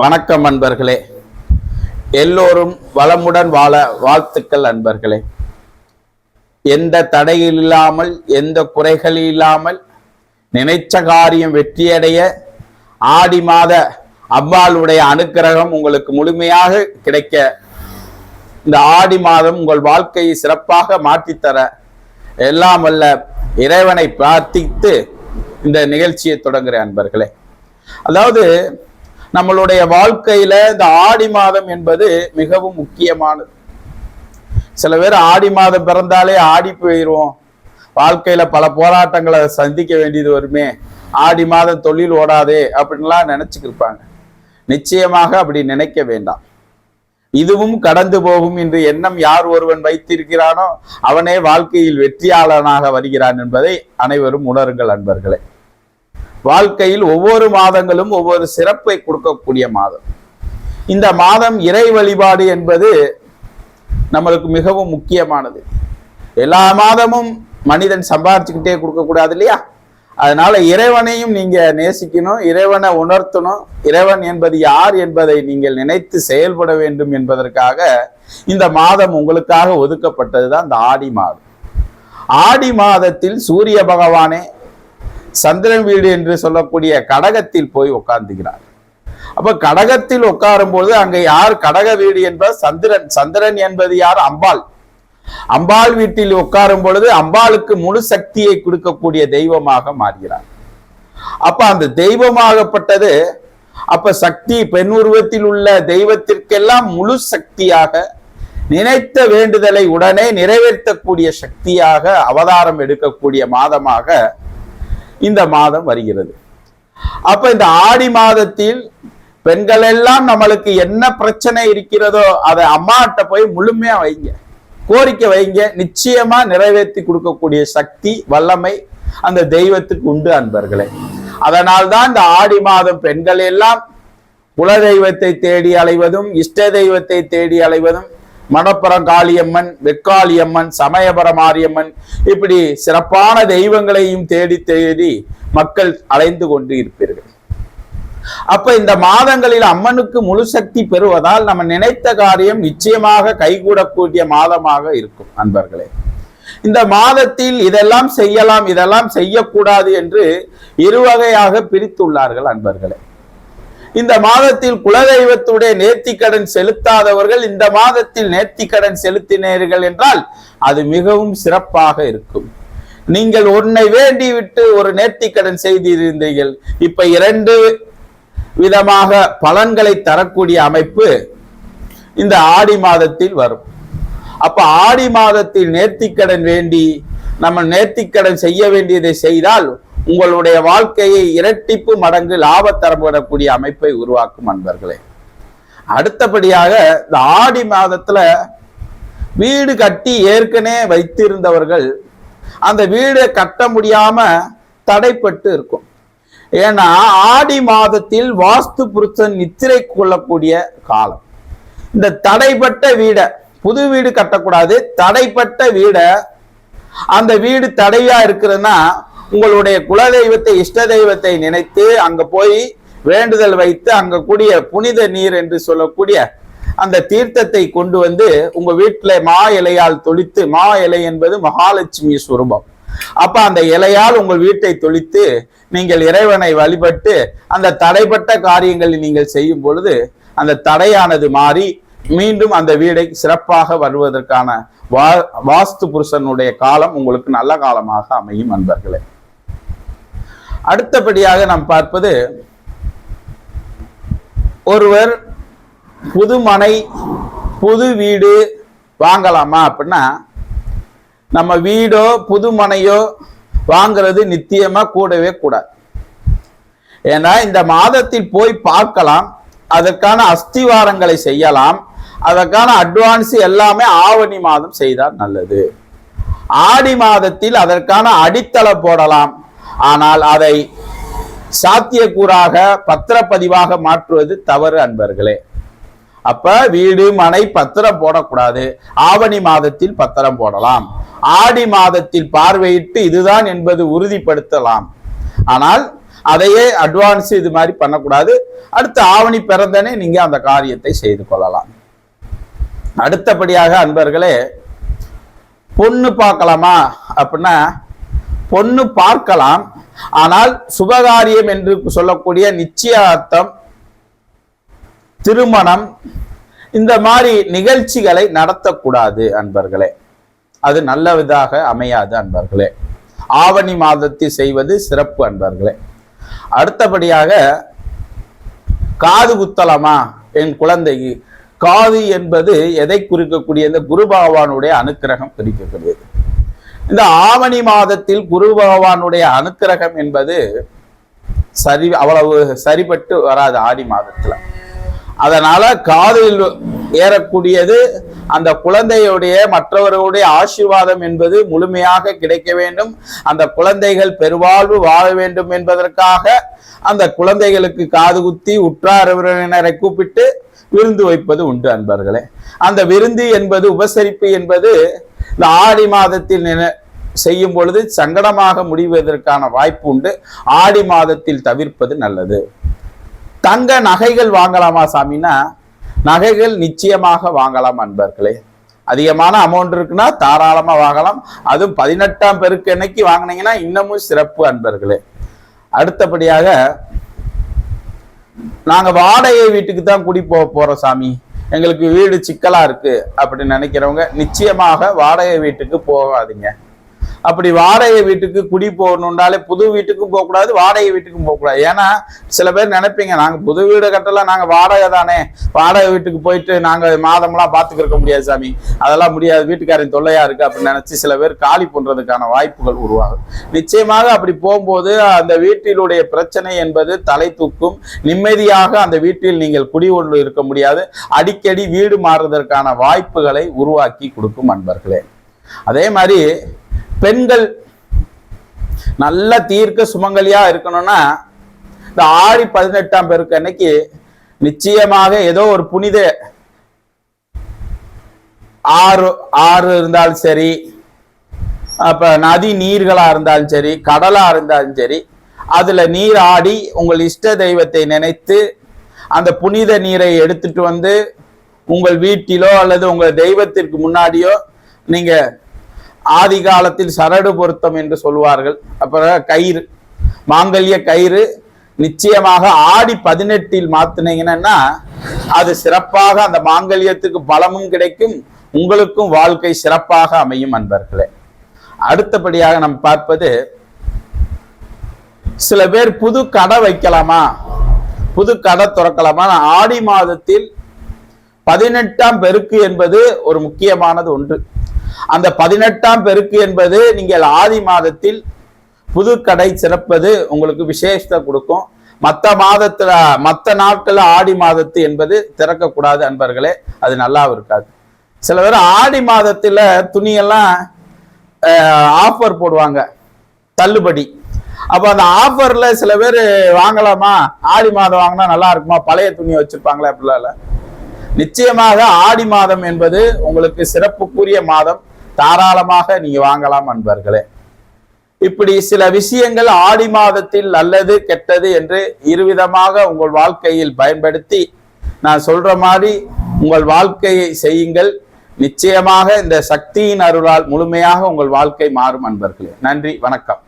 வணக்கம் அன்பர்களே. எல்லோரும் வளமுடன் வாழ வாழ்த்துக்கள் அன்பர்களே. எந்த தடையில் இல்லாமல் எந்த குறைகள் இல்லாமல் நினைச்ச காரியம் வெற்றியடைய ஆடி மாத அவ்வாளுடைய அனுக்கிரகம் உங்களுக்கு முழுமையாக கிடைக்க இந்த ஆடி மாதம் உங்கள் வாழ்க்கையை சிறப்பாக மாற்றித்தர எல்லாம் வல்ல இறைவனை பிரார்த்தித்து இந்த நிகழ்ச்சியை தொடங்குகிறேன் அன்பர்களே. அதாவது நம்மளுடைய வாழ்க்கையில இந்த ஆடி மாதம் என்பது மிகவும் முக்கியமானது. சில பேர் ஆடி மாதம் பிறந்தாலே ஆடி போயிடுவோம் வாழ்க்கையில பல போராட்டங்களை சந்திக்க வேண்டியது வருமே. ஆடி மாதம் தொழில் ஓடாதே அப்படின்லாம் நினைச்சுக்கிருப்பாங்க. நிச்சயமாக அப்படி நினைக்க வேண்டாம். இதுவும் கடந்து போகும் என்று எண்ணம் யார் ஒருவன் வைத்திருக்கிறானோ அவனே வாழ்க்கையில் வெற்றியாளனாக வருகிறான் என்பதை அனைவரும் உணருங்கள் அன்பர்களே. வாழ்க்கையில் ஒவ்வொரு மாதங்களும் ஒவ்வொரு சிறப்பை கொடுக்கக்கூடிய மாதம். இந்த மாதம் இறை வழிபாடு என்பது நம்மளுக்கு மிகவும் முக்கியமானது. எல்லா மாதமும் மனிதன் சம்பாரிச்சுக்கிட்டே கொடுக்கக்கூடாது இல்லையா? அதனால இறைவனையும் நீங்க நேசிக்கணும் இறைவனை உணர்த்தணும். இறைவன் என்பது யார் என்பதை நீங்கள் நினைத்து செயல்பட வேண்டும் என்பதற்காக இந்த மாதம் உங்களுக்காக ஒதுக்கப்பட்டது தான் இந்த ஆடி மாதம். ஆடி மாதத்தில் சூரிய பகவானே சந்திரன் வீடு என்று சொல்லக்கூடிய கடகத்தில் போய் உட்கார்ந்துகிறார் அப்ப கடகத்தில் உட்காரும் பொழுது அங்க யார் கடக வீடு என்பது சந்திரன். சந்திரன் என்பது யார்? அம்பாள். அம்பாள் வீட்டில் உட்காரும் பொழுது அம்பாளுக்கு முழு சக்தியை கொடுக்கக்கூடிய தெய்வமாக மாறுகிறார். அப்ப அந்த தெய்வமாகப்பட்டது அப்ப சக்தி பெண் உருவத்தில் உள்ள தெய்வத்திற்கெல்லாம் முழு சக்தியாக நினைத்த வேண்டுதலை உடனே நிறைவேற்றக்கூடிய சக்தியாக அவதாரம் எடுக்கக்கூடிய மாதமாக இந்த மாதம் வருகிறது. அப்ப இந்த ஆடி மாதத்தில் பெண்கள் எல்லாம் நம்மளுக்கு என்ன பிரச்சனை இருக்கிறதோ அதை அம்மாட்ட போய் முழுமையா வைங்க. கோரிக்கை வைங்க. நிச்சயமா நிறைவேற்றி கொடுக்கக்கூடிய சக்தி வல்லமை அந்த தெய்வத்துக்கு உண்டு அன்பர்களே. அதனால்தான் இந்த ஆடி மாதம் பெண்கள் எல்லாம் குல தெய்வத்தை தேடி அலைவதும் இஷ்ட தெய்வத்தை தேடி அலைவதும் மணப்புறம் காளியம்மன் வெக்காளியம்மன் சமயபுரம் மாரியம்மன் இப்படி சிறப்பான தெய்வங்களையும் தேடி தேடி மக்கள் அலைந்து கொண்டு இருப்பீர்கள். அப்ப இந்த மாதங்களில் அம்மனுக்கு முழு சக்தி பெறுவதால் நம்ம நினைத்த காரியம் நிச்சயமாக கைகூடக்கூடிய மாதமாக இருக்கும் அன்பர்களே. இந்த மாதத்தில் இதெல்லாம் செய்யலாம் இதெல்லாம் செய்யக்கூடாது என்று இருவகையாக பிரித்துள்ளார்கள் அன்பர்களே. இந்த மாதத்தில் குலதெய்வத்துடைய நேர்த்திக்கடன் செலுத்தாதவர்கள் இந்த மாதத்தில் நேர்த்திக்கடன் செலுத்தினீர்கள் என்றால் அது மிகவும் சிறப்பாக இருக்கும். நீங்கள் ஒன்னை வேண்டி விட்டு ஒரு நேர்த்திக்கடன் செய்திருந்தீர்கள். இப்ப இரண்டு விதமாக பலன்களை தரக்கூடிய அமைப்பு இந்த ஆடி மாதத்தில் வரும். அப்ப ஆடி மாதத்தில் நேர்த்திக்கடன் வேண்டி நம்ம நேர்த்திக்கடன் செய்ய வேண்டியதை செய்தால் உங்களுடைய வாழ்க்கையை இரட்டிப்பு மடங்கு லாபத்தரப்படக்கூடிய அமைப்பை உருவாக்கும் அன்பர்களே. அடுத்தபடியாக இந்த ஆடி மாதத்துல வீடு கட்டி ஏற்கனவே வைத்திருந்தவர்கள் அந்த வீடை கட்ட முடியாம தடைப்பட்டு இருக்கும். ஏன்னா ஆடி மாதத்தில் வாஸ்து புருஷன் நித்திரை கொள்ளக்கூடிய காலம். இந்த தடைப்பட்ட வீடை புது வீடு கட்டக்கூடாது தடைப்பட்ட வீடை அந்த வீடு தடையா இருக்குதுன்னா உங்களுடைய குலதெய்வத்தை இஷ்ட தெய்வத்தை நினைத்து அங்க போய் வேண்டுதல் வைத்து அங்க கூடிய புனித நீர் என்று சொல்லக்கூடிய அந்த தீர்த்தத்தை கொண்டு வந்து உங்க வீட்டுல மா இலையால் தொளித்து மா இலை என்பது மகாலட்சுமி சுரூபம். அப்ப அந்த இலையால் உங்கள் வீட்டை தொளித்து நீங்கள் இறைவனை வழிபட்டு அந்த தடைப்பட்ட காரியங்களை நீங்கள் செய்யும் பொழுது அந்த தடையானது மாறி மீண்டும் அந்த வீடை சிறப்பாக வருவதற்கான வா வாஸ்து புருஷனுடைய காலம் உங்களுக்கு நல்ல காலமாக அமையும் அன்பர்களே. அடுத்தபடியாக நாம் பார்ப்பது ஒருவர் புது மனை புது வீடு வாங்கலாமா அப்படின்னா நம்ம வீடோ புது மனையோ வாங்கிறது நித்தியமா கூடவே கூடாது. ஏன்னா இந்த மாதத்தில் போய் பார்க்கலாம் அதற்கான அஸ்திவாரங்களை செய்யலாம் அதற்கான அட்வான்ஸ் எல்லாமே ஆவணி மாதம் செய்தால் நல்லது. ஆடி மாதத்தில் அதற்கான அடித்தளம் போடலாம் ஆனால் அதை சாத்தியக்கூறாக பத்திரப்பதிவாக மாற்றுவது தவறு அன்பர்களே. அப்ப வீடு மனை பத்திரம் போடக்கூடாது. ஆவணி மாதத்தில் பத்திரம் போடலாம். ஆடி மாதத்தில் பார்வையிட்டு இதுதான் என்பது உறுதிப்படுத்தலாம். ஆனால் அதையே அட்வான்ஸ் இது மாதிரி பண்ணக்கூடாது. அடுத்த ஆவணி பிறந்தனே நீங்க அந்த காரியத்தை செய்து கொள்ளலாம். அடுத்தபடியாக அன்பர்களே பொண்ணு பார்க்கலாமா? அப்படின்னா பொண்ணு பார்க்கலாம். ஆனால் சுபகாரியம் என்று சொல்லக்கூடிய நிச்சயார்த்தம் திருமணம் இந்த மாதிரி நிகழ்ச்சிகளை நடத்தக்கூடாது அன்பர்களே. அது நல்லவிதாக அமையாது அன்பர்களே. ஆவணி மாதத்தில் செய்வது சிறப்பு அன்பர்களே. அடுத்தபடியாக காது குத்தலமா என் குழந்தைக்கு? காது என்பது எதை குறிக்கக்கூடிய இந்த குரு பகவானுடைய அனுக்கிரகம் குறிக்கக்கூடியது. இந்த ஆவணி மாதத்தில் குரு பகவானுடைய அனுக்கிரகம் என்பது சரி அவ்வளவு சரிபட்டு வராது ஆடி மாதத்துல. அதனால காதில் ஏறக்கூடியது அந்த குழந்தையுடைய மற்றவர்களுடைய ஆசீர்வாதம் என்பது முழுமையாக கிடைக்க வேண்டும். அந்த குழந்தைகள் பெருவாழ்வு வாழ வேண்டும் என்பதற்காக அந்த குழந்தைகளுக்கு காது குத்தி உற்றார் உறவினரை கூப்பிட்டு விருந்து வைப்பது உண்டு அன்பர்களே. அந்த விருந்து என்பது உபசரிப்பு என்பது இந்த ஆடி மாதத்தில் நின- செய்யும் பொழுது சங்கடமாக முடிவதற்கான வாய்ப்பு உண்டு. ஆடி மாதத்தில் தவிர்ப்பது நல்லது. தங்க நகைகள் வாங்கலாமா சாமின்னா நகைகள் நிச்சயமாக வாங்கலாம் அன்பர்களே. அதிகமான அமௌண்ட் இருக்குன்னா தாராளமா வாங்கலாம். அதுவும் பதினெட்டாம் பெருக்கு என்னைக்கு வாங்கினீங்கன்னா இன்னமும் சிறப்பு அன்பர்களே. அடுத்தபடியாக நாங்க வாடகை வீட்டுக்கு தான் குடி போக போறோம் சாமி. எங்களுக்கு வீடு சிக்கலா இருக்கு அப்படின்னு நினைக்கிறவங்க நிச்சயமாக வாடகை வீட்டுக்கு போகாதீங்க. அப்படி வாடகை வீட்டுக்கு குடி போகணுன்றாலே புது வீட்டுக்கும் போகக்கூடாது வாடகை வீட்டுக்கும் போகக்கூடாது ஏன்னா சில பேர் நினைப்பீங்க நாங்கள் புது வீடு கட்டலாம் நாங்கள் வாடகை தானே. வாடகை வீட்டுக்கு போயிட்டு நாங்கள் மாதம்லாம் பார்த்துக்கிருக்க முடியாது சாமி. அதெல்லாம் முடியாது வீட்டுக்காரன் தொல்லையாக இருக்குது அப்படின்னு நினச்சி சில பேர் காலி பண்ணுறதுக்கான வாய்ப்புகள் உருவாகும். நிச்சயமாக அப்படி போகும்போது அந்த வீட்டிலுடைய பிரச்சனை என்பது தலை தூக்கும். நிம்மதியாக அந்த வீட்டில் நீங்கள் குடிகொண்டு இருக்க முடியாது. அடிக்கடி வீடு மாறுவதற்கான வாய்ப்புகளை உருவாக்கி கொடுக்கும் அன்பர்களே. அதே மாதிரி பெண்கள் நல்ல தீர்க்க சுமங்கலியா இருக்கணும்னா இந்த ஆடி பதினெட்டாம் பெருக்கு அன்னைக்கு நிச்சயமாக ஏதோ ஒரு புனித ஆறு ஆறு இருந்தாலும் சரி அப்ப நதி நீர்களா இருந்தாலும் சரி கடலா இருந்தாலும் சரி அதுல நீர் ஆடி உங்கள் இஷ்ட தெய்வத்தை நினைத்து அந்த புனித நீரை எடுத்துட்டு வந்து உங்கள் வீட்டிலோ அல்லது உங்கள் தெய்வத்திற்கு முன்னாடியோ நீங்க ஆதி காலத்தில் சரடு பொருத்தம் என்று சொல்வார்கள். அப்புறம் கயிறு மாங்கல்ய கயிறு நிச்சயமாக ஆடி பதினெட்டில் மாத்தினீங்கன்னா அது சிறப்பாக அந்த மாங்கல்யத்துக்கு பலமும் கிடைக்கும். உங்களுக்கும் வாழ்க்கை சிறப்பாக அமையும் அன்பர்களே. அடுத்தபடியாக நாம் பார்ப்பது சில பேர் புது கடை வைக்கலாமா? புது கடை திறக்கலாமா? ஆடி மாதத்தில் பதினெட்டாம் பெருக்கு என்பது ஒரு முக்கியமானது ஒன்று. அந்த பதினெட்டாம் பெருக்கு என்பது நீங்கள் ஆதி மாதத்தில் புது கடை சிறப்பது உங்களுக்கு விசேஷத்தை கொடுக்கும். மற்ற மாதத்துல மற்ற நாட்கள்ல ஆடி மாதத்து என்பது திறக்கக்கூடாது அன்பர்களே அது நல்லாவும் இருக்காது. சில பேர் ஆடி மாதத்துல துணியெல்லாம் ஆஃபர் போடுவாங்க தள்ளுபடி. அப்ப அந்த ஆஃபர்ல சில பேர் வாங்கலாமா? ஆடி மாதம் வாங்கினா நல்லா இருக்குமா? பழைய துணியை வச்சிருப்பாங்களே? அப்படிலாம் இல்லை. நிச்சயமாக ஆடி மாதம் என்பது உங்களுக்கு சிறப்புக்குரிய மாதம். தாராளமாக நீங்க வாங்கலாம் அன்பர்களே. இப்படி சில விஷயங்கள் ஆடி மாதத்தில் நல்லது கெட்டது என்று இருவிதமாக உங்கள் வாழ்க்கையில் பயன்படுத்தி நான் சொல்ற மாதிரி உங்கள் வாழ்க்கையை செய்யுங்கள். நிச்சயமாக இந்த சக்தியின் அருளால் முழுமையாக உங்கள் வாழ்க்கை மாறும் அன்பர்களே. நன்றி வணக்கம்.